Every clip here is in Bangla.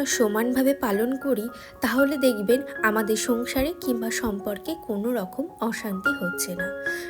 আমরা সমানভাবে পালন করি, তাহলে দেখবেন আমাদের সংসারে কিংবা সম্পর্কে কোনো রকম অশান্তি হচ্ছে না।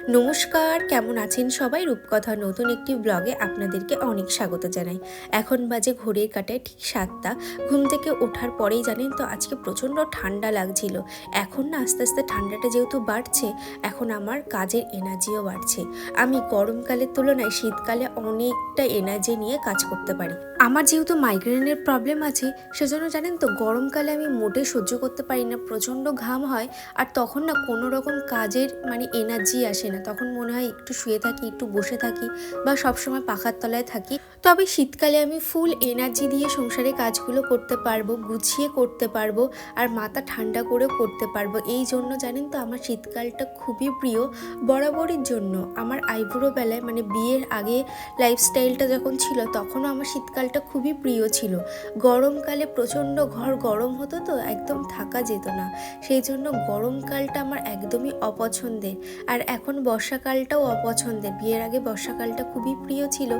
নমস্কার, কেমন আছেন সবাই? রূপকথা নতুন একটি ব্লগে আপনাদেরকে অনেক স্বাগত জানাই। এখন বাজে ঘড়ির কাটায় ঠিক সাতটা। ঘুম থেকে ওঠার পরেই জানেন তো, আজকে প্রচণ্ড ঠান্ডা লাগছিল। এখন না আস্তে আস্তে ঠান্ডাটা যেহেতু বাড়ছে, এখন আমার কাজের এনার্জিও বাড়ছে। আমি গরমকালের তুলনায় শীতকালে অনেকটা এনার্জি নিয়ে কাজ করতে পারি। আমার যেহেতু মাইগ্রেনের প্রবলেম আছে সেজন্য জানেন তো, গরমকালে আমি মোটে সহ্য করতে পারি না। প্রচণ্ড ঘাম হয় আর তখন না কোনো রকম কাজের মানে এনার্জি আসে না। তখন মনে হয় একটু শুয়ে থাকি, একটু বসে থাকি বা সবসময় পাখার তলায় থাকি। তবে শীতকালে আমি ফুল এনার্জি দিয়ে সংসারে কাজগুলো করতে পারব, গুছিয়ে করতে পারব আর মাথা ঠান্ডা করেও করতে পারব। এই জন্য জানেন তো, আমার শীতকালটা খুবই প্রিয়। বরাবরের জন্য আমার আইবুড়ো বেলায় মানে বিয়ের আগে লাইফস্টাইলটা যখন ছিল, তখনও আমার শীতকালটা খুবই প্রিয় ছিল। গরমকালে প্রচণ্ড ঘর গরম হতো তো, একদম থাকা যেত না। সেই জন্য গরমকালটা আমার একদমই অপছন্দের। আর এখন বর্ষাকালটাও অপছন্দের। বিয়ের আগে বর্ষাকালটা খুবই প্রিয় ছিল।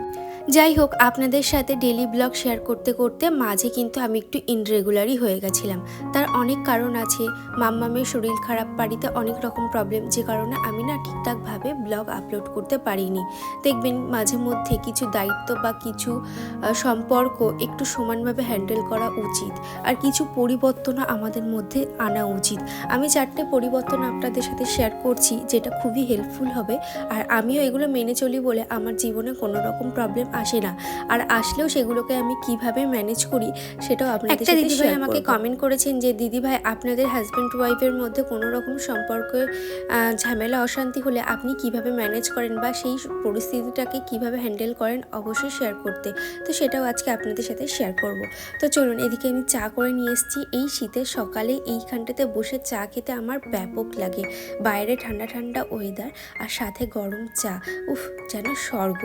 যাই হোক, আপনাদের সাথে ডেলি ব্লগ শেয়ার করতে করতে মাঝে কিন্তু আমি একটু ইনরেগুলারই হয়ে গেছিলাম। তার অনেক কারণ আছে। মাম্মামের শরীর খারাপ বাড়িতে অনেক রকম প্রবলেম যে কারণে আমি না ঠিকঠাকভাবে ব্লগ আপলোড করতে পারিনি। দেখবেন মাঝে মধ্যে কিছু দায়িত্ব বা কিছু সম্পর্ক একটু সমানভাবে হ্যান্ডেল করা উচিত। আর কিছু পরিবর্তনও আমাদের মধ্যে আনা উচিত। আমি চারটে পরিবর্তন আপনাদের সাথে শেয়ার করছি যেটা খুবই হেল্পফুল হবে। আর আমিও এগুলো মেনে চলি বলে আমার জীবনে কোনো রকম প্রবলেম আসে না। আর আসলেও সেগুলোকে আমি কীভাবে ম্যানেজ করি সেটাও আপনাদের একটা দিদিভাই আমাকে কমেন্ট করেছেন যে দিদিভাই আপনাদের হাজব্যান্ড ওয়াইফের মধ্যে কোনো রকম সম্পর্কের আহ, ঝামেলা অশান্তি হলে আপনি কীভাবে ম্যানেজ করেন বা সেই পরিস্থিতিটাকে কীভাবে হ্যান্ডেল করেন অবশ্যই শেয়ার করতে। তো সেটাও আজকে আপনাদের সাথে শেয়ার করব। তো চলুন এদিকে আমি চা করে নিয়ে এসেছি। এই শীতের সকালে এইখানটাতে বসে চা খেতে আমার ব্যাপক লাগে। বাইরে ঠান্ডা ঠান্ডা ওয়েদার আর সাথে গরম চা। উফ যেন স্বর্গ।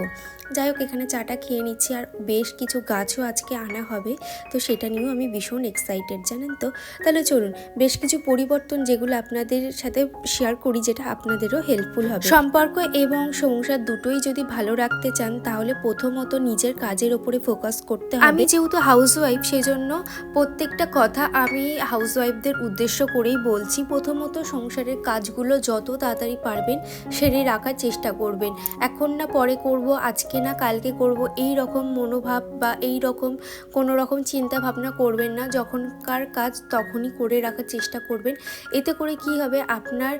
যাই হোক এখানে চাটা খেয়ে নিচ্ছি আর বেশ কিছু গাছও আজকে আনা হবে। তো সেটা নিয়েও আমি ভীষণ এক্সাইটেড জানেন তো? তাহলে চলুন বেশ কিছু পরিবর্তন যেগুলো আপনাদের সাথে শেয়ার করি যেটা আপনাদেরও হেল্পফুল হবে। সম্পর্ক এবং সংসার দুটোই যদি ভালো রাখতে চান তাহলে প্রথমত নিজের কাজের ওপরে ফোকাস করতে হবে। আমি যেহেতু হাউস ওয়াইফ সেজন্য প্রত্যেকটা কথা আমি হাউস ওয়াইফদের উদ্দেশ্য করেই বলছি। প্রথমত সংসারের কাজগুলো যত তাড়াতাড়ি পারবেন সেরে রাখার চেষ্টা করবেন। এখন না, পরে করব, আজকে না, কালকে করব, এই রকম মনোভাব বা এই রকম কোনো রকম চিন্তা ভাবনা করবেন না। যখনকার কাজ তখনই করে রাখার চেষ্টা করবেন। এতে করে কি হবে? আপনার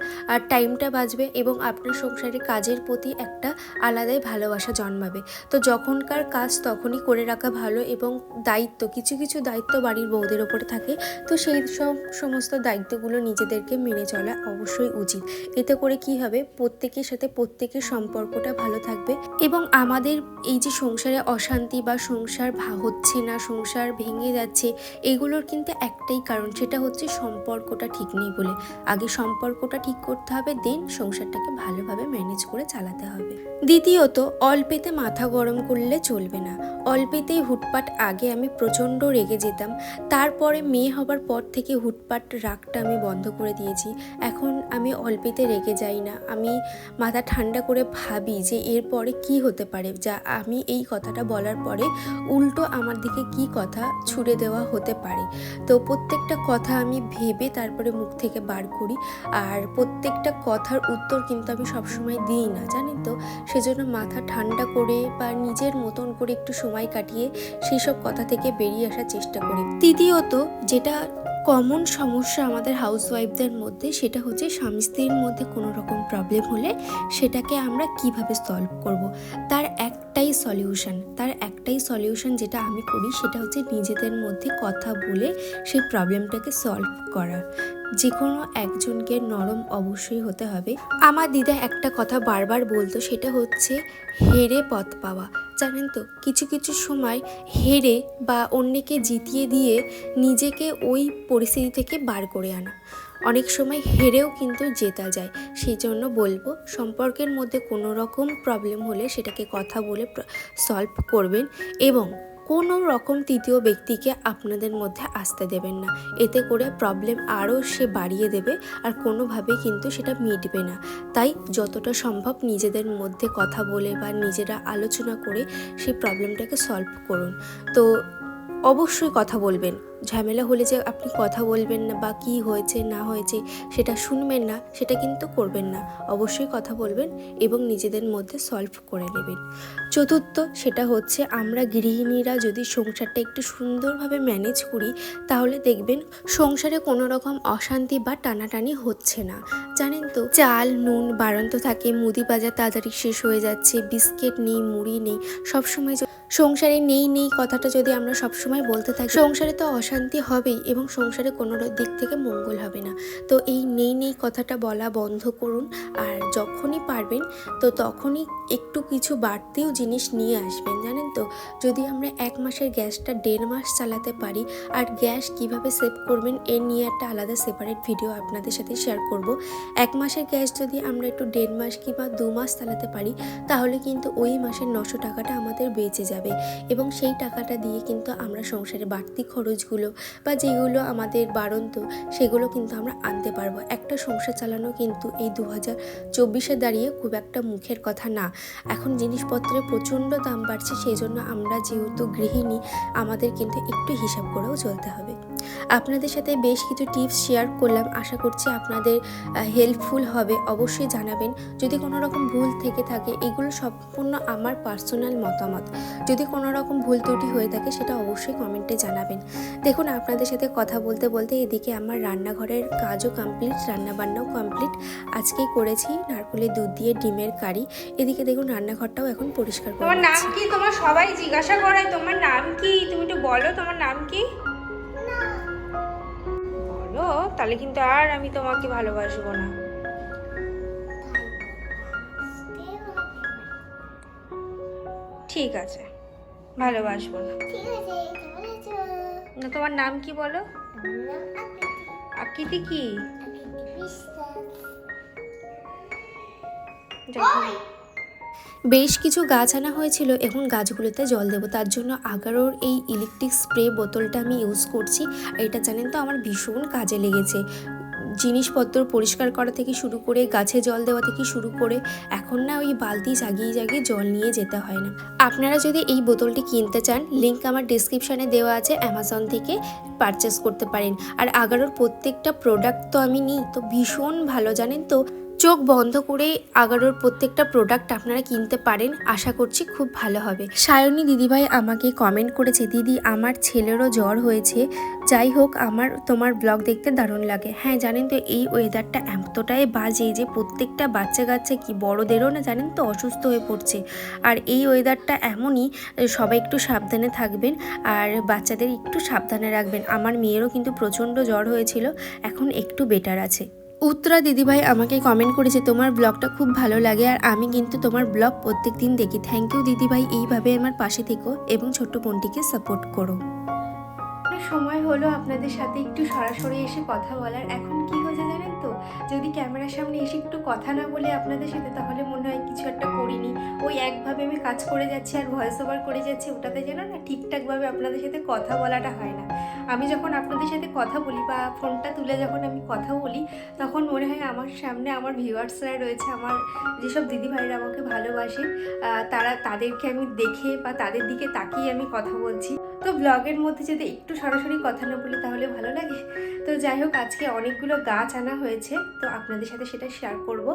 টাইমটা বাঁচবে এবং আপনার সংসারের কাজের প্রতি একটা আলাদাই ভালোবাসা জন্মাবে। তো যখনকার কাজ তখনই করে রাখা ভালো এবং দায়িত্ব, কিছু কিছু দায়িত্ব বাড়ির বউদের ওপরে থাকে, তো সেই সব সমস্ত দায়িত্বগুলো নিজেদেরকে মেনে চলা অবশ্যই উচিত। এতে করে কি হবে? প্রত্যেকের সাথে প্রত্যেকের সম্পর্কটা ভালো থাকবে এবং আমাদের এই যে সংসারে অশান্তি বা সংসার হচ্ছে না, সংসার ভেঙে যাচ্ছে, এগুলোর কিন্তু একটাই কারণ, সেটা হচ্ছে সম্পর্কটা ঠিক নেই বলে। আগে সম্পর্কটা ঠিক করতে হবে, দেন সংসারটাকে ভালোভাবে ম্যানেজ করে চালাতে হবে। দ্বিতীয়ত, অল্পেতে মাথা গরম করলে চলবে না। অল্পেতেই হুটপাট আগে আমি প্রচণ্ড রেগে যেতাম। তারপরে মেয়ে হবার পর থেকে হুটপাট রাগটা আমি বন্ধ করে দিয়েছি। এখন আমি অল্পেতে রেগে যাই না। আমি মাথা ঠান্ডা করে ভাবি যে এরপরে কি হতে পারে? যা আমি এই কথাটা বলার পরে উল্টো আমার দিকে কি কথা ছুড়ে দেওয়া হতে পারে? তো প্রত্যেকটা কথা আমি ভেবে তারপরে মুখ থেকে বার করি। আর প্রত্যেকটা কথার উত্তর কিন্তু আমি সবসময় দিই না, জানেন তো? সেজন্য মাথা ঠান্ডা করে বা নিজের মতন করে একটু সময় কাটিয়ে সেই সব কথা থেকে বেরিয়ে আসার চেষ্টা করি। তৃতীয়ত, যেটা কমন সমস্যা আমাদের হাউসওয়াইফদের মধ্যে, সেটা হচ্ছে স্বামী স্ত্রীর মধ্যে কোনো রকম প্রবলেম হলে সেটাকে আমরা কীভাবে সলভ করব? তার একটাই সলিউশন তার একটাই সলিউশন যেটা আমি করি, সেটা হচ্ছে নিজেদের মধ্যে কথা বলে সেই প্রবলেমটাকে সলভ করা যে কোনো একজনকে নরম অবশ্যই হতে হবে। আমার দিদা একটা কথা বারবার বলতো, সেটা হচ্ছে হেরে পথ পাওয়া। জানেন তো, কিছু কিছু সময় হেরে বা অন্যকে জিতিয়ে দিয়ে নিজেকে ওই পরিস্থিতি থেকে বার করে আনা। অনেক সময় হেরেও কিন্তু জেতা যায়। সেই জন্য বলব, সম্পর্কের মধ্যে কোনো রকম প্রবলেম হলে সেটাকে কথা বলে সলভ করবেন এবং কোনো রকম তৃতীয় ব্যক্তিকে আপনাদের মধ্যে আসতে দেবেন না। এতে করে প্রবলেম আরও সে বাড়িয়ে দেবে আর কোনোভাবে কিন্তু সেটা মিটবে না। তাই যতটা সম্ভব নিজেদের মধ্যে কথা বলে বা নিজেরা আলোচনা করে সেই প্রবলেমটাকে সলভ করুন। তো অবশ্যই কথা বলবেন। ঝামেলা হলে যে আপনি কথা বলবেন না বা কি হয়েছে, না হয়েছে, সেটা শুনবেন না, সেটা কিন্তু করবেন না। অবশ্যই কথা বলবেন এবং নিজেদের মধ্যে সলভ করে নেবেন। চতুর্থ, সেটা হচ্ছে আমরা গৃহিণীরা যদি সংসারটা একটু সুন্দরভাবে ম্যানেজ করি, তাহলে দেখবেন সংসারে কোনো রকম অশান্তি বা টানাটানি হচ্ছে না। জানেন তো, চাল, নুন বাড়ন্ত থাকে, মুদি বাজার তাড়াতাড়ি শেষ হয়ে যাচ্ছে, বিস্কিট নেই, মুড়ি নেই, সবসময় সংসারে নেই নেই কথাটা যদি আমরা সবসময় বলতে থাকি, সংসারে তো অশান্তি হবেই এবং সংসারে কোনো দিক থেকে মঙ্গল হবে না। তো এই নেই নেই কথাটা বলা বন্ধ করুন। আর যখনই পারবেন, তো তখনই একটু কিছু বাড়তিও জিনিস নিয়ে আসবেন, জানেন তো? যদি আমরা এক মাসের গ্যাসটা দেড় মাস চালাতে পারি, আর গ্যাস কীভাবে সেভ করবেন, এ নিয়ে একটা আলাদা সেপারেট ভিডিও আপনাদের সাথে শেয়ার করব। এক মাসের গ্যাস যদি আমরা একটু দেড় মাস কিংবা দু মাস চালাতে পারি, তাহলে কিন্তু ওই মাসের নশো টাকাটা আমাদের বেঁচে যাবে। এবং সেই টাকাটা দিয়ে কিন্তু আমরা সংসারে বাড়তি খরচগুলো বা যেগুলো আমাদের বাড়ন্ত, সেগুলো কিন্তু আমরা আনতে পারব। একটা সংসার চালানো কিন্তু এই দু হাজার চব্বিশে দাঁড়িয়ে খুব একটা মুখের কথা না। এখন জিনিসপত্রের প্রচণ্ড দাম বাড়ছে সেই জন্য আমরা যেহেতু গৃহিণী, আমাদের কিন্তু একটু হিসাব করেও চলতে হবে। আপনাদের সাথে বেশ কিছু টিপস শেয়ার করলাম। আশা করছি আপনাদের হেল্পফুল হবে। অবশ্যই জানাবেন। যদি কোনো রকম ভুল থেকে থাকে এগুলো সম্পূর্ণ আমার পার্সোনাল মতামত। যদি কোনো রকম ভুল ত্রুটি হয়ে থাকে সেটা অবশ্যই কমেন্টে জানাবেন। দেখুন আপনাদের সাথে কথা বলতে বলতে এদিকে আমার রান্নাঘরের কাজও কমপ্লিট রান্নাবান্নাও কমপ্লিট আজকেই করেছি নারকলের দুধ দিয়ে ডিমের কারি। এদিকে দেখুন রান্নাঘরটাও এখন পরিষ্কার করে তোমার নাম কি? তোমার সবাই জিজ্ঞাসা করে তোমার নাম কি? তুমি একটু বলো তোমার নাম কি? বলো তাহলে কিন্তু আর আমি তোমাকে ভালোবাসবো না। ঠিক আছে ভালোবাসবো না। না তোমার নাম কি বলো? আকৃতি কি? যখন বেশ কিছু গাছ আনা হয়েছিল এখন গাছগুলোতে জল দেবো। তার জন্য আগারোর এই ইলেকট্রিক স্প্রে বোতলটা আমি ইউজ করছি। এটা জানেন তো আমার ভীষণ কাজে লেগেছে। জিনিসপত্র পরিষ্কার করা থেকে শুরু করে গাছে জল দেওয়া থেকে শুরু করে এখন না ওই বালতি জাগিয়ে জাগিয়ে জল নিয়ে যেতে হয় না। আপনারা যদি এই বোতলটি কিনতে চান লিঙ্ক আমার ডিসক্রিপশানে দেওয়া আছে অ্যামাজন থেকে পারচেস করতে পারেন। আর আগারোর প্রত্যেকটা প্রোডাক্ট তো আমি নিই, তো ভীষণ ভালো, জানেন তো? চোখ বন্ধ করে আগারোর প্রত্যেকটা প্রোডাক্ট আপনারা কিনতে পারেন, আশা করছি খুব ভালো হবে। সায়নী দিদিভাই আমাকে কমেন্ট করেছে, দিদি, আমার ছেলেরও জ্বর হয়েছে, যাই হোক আমার, তোমার ব্লগ দেখতে দারুণ লাগে। হ্যাঁ জানেন তো এই ওয়েদারটা এতটাই বাজে যে প্রত্যেকটা বাচ্চা কাচ্চা কি বড়দেরও না জানেন তো অসুস্থ হয়ে পড়ছে। আর এই ওয়েদারটা এমনই, সবাই একটু সাবধানে থাকবেন আর বাচ্চাদের একটু সাবধানে রাখবেন। আমার মেয়েরও কিন্তু প্রচণ্ড জ্বর হয়েছিল, এখন একটু বেটার আছে। উত্তরা দিদিভাই আমাকে কমেন্ট করেছে, তোমার ব্লগটা খুব ভালো লাগে আর আমি কিন্তু তোমার ব্লগ প্রত্যেক দিন দেখি। থ্যাংক ইউ দিদিভাই, এইভাবে আমার পাশে থেকো এবং ছোট্ট বোনটিকে সাপোর্ট করো। সময় হলো আপনাদের সাথে একটু সরাসরি এসে কথা বলার। এখন কি যদি ক্যামেরার সামনে এসে একটু কথা না বলে আপনাদের সাথে, তাহলে মনে হয় কিছু একটা করিনি। ওই একভাবে আমি কাজ করে যাচ্ছি আর ভয়েস ওভার করে যাচ্ছি, ওটাতে যেন না ঠিকঠাকভাবে আপনাদের সাথে কথা বলাটা হয় না। আমি যখন আপনাদের সাথে কথা বলি বা ফোনটা তুলে যখন আমি কথা বলি, তখন মনে হয় আমার সামনে আমার ভিউয়ার্সরা রয়েছে, আমার যেসব দিদিভাইরা আমাকে ভালোবাসে তারা তাদেরকে আমি দেখে বা তাদের দিকে তাকিয়ে আমি কথা বলছি। তো ব্লগের মধ্যে যদি একটু সরাসরি কথা না বলি তাহলে ভালো লাগে। তো যাই হোক, আজকে অনেকগুলো গাছ আনা হয়েছে, তো আপনাদের সাথে সেটা শেয়ার করব।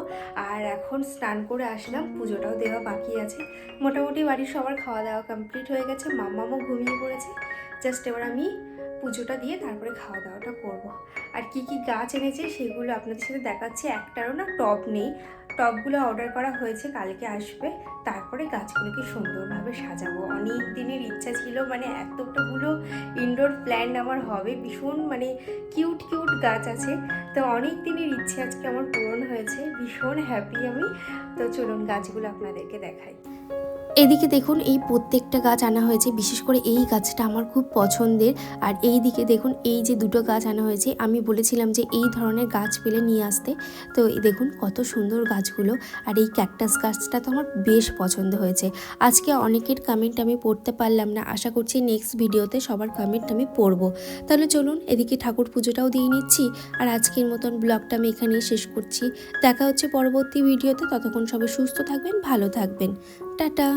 আর এখন স্নান করে আসলাম, পুজোটাও দেওয়া বাকি আছে। মোটামুটি বাড়ির সবার খাওয়া দাওয়া কমপ্লিট হয়ে গেছে, মাম্মামও ঘুমিয়ে পড়েছে। জাস্ট এবার আমি পুজোটা দিয়ে তারপরে খাওয়া দাওয়াটা করব। আর কি কি গাছ এনেছে সেগুলো আপনাদের সাথে দেখাচ্ছি। একটারও না টব নেই। টবগুলো অর্ডার করা হয়েছে, কালকে আসবে। তারপরে গাছগুলোকে সুন্দরভাবে সাজাবো। অনেক দিনের ইচ্ছা ছিল মানে এতটাগুলো ইনডোর প্ল্যান্ট আমার হবে। ভীষণ মানে কিউট কিউট গাছ আছে। তো অনেক দিনের ইচ্ছে আজকে আমার পূরণ হয়েছে। ভীষণ হ্যাপি আমি। তো চলুন গাছগুলো আপনাদেরকে দেখাই। এদিকে দেখুন, এই প্রত্যেকটা গাছ আনা হয়েছে। বিশেষ করে এই গাছটা আমার খুব পছন্দের। আর এই দিকে দেখুন, এই যে দুটো গাছ আনা হয়েছে। আমি বলেছিলাম যে এই ধরনের গাছ পেলে নিয়ে আসতে। তো দেখুন, কত সুন্দর গাছগুলো। আর এই ক্যাকটাস গাছটা তো আমার বেশ পছন্দ হয়েছে। আজকে অনেকের কমেন্ট আমি পড়তে পারলাম না। আশা করছি নেক্সট ভিডিওতে সবার কমেন্ট আমি পড়ব। তাহলে চলুন, এদিকে ঠাকুর পুজোটাও দিয়ে নিচ্ছি। আর আজকের মতন ব্লগটা আমি এখানেই শেষ করছি। দেখা হচ্ছে পরবর্তী ভিডিওতে। ততক্ষণ সবাই সুস্থ থাকবেন, ভালো থাকবেন। টাটা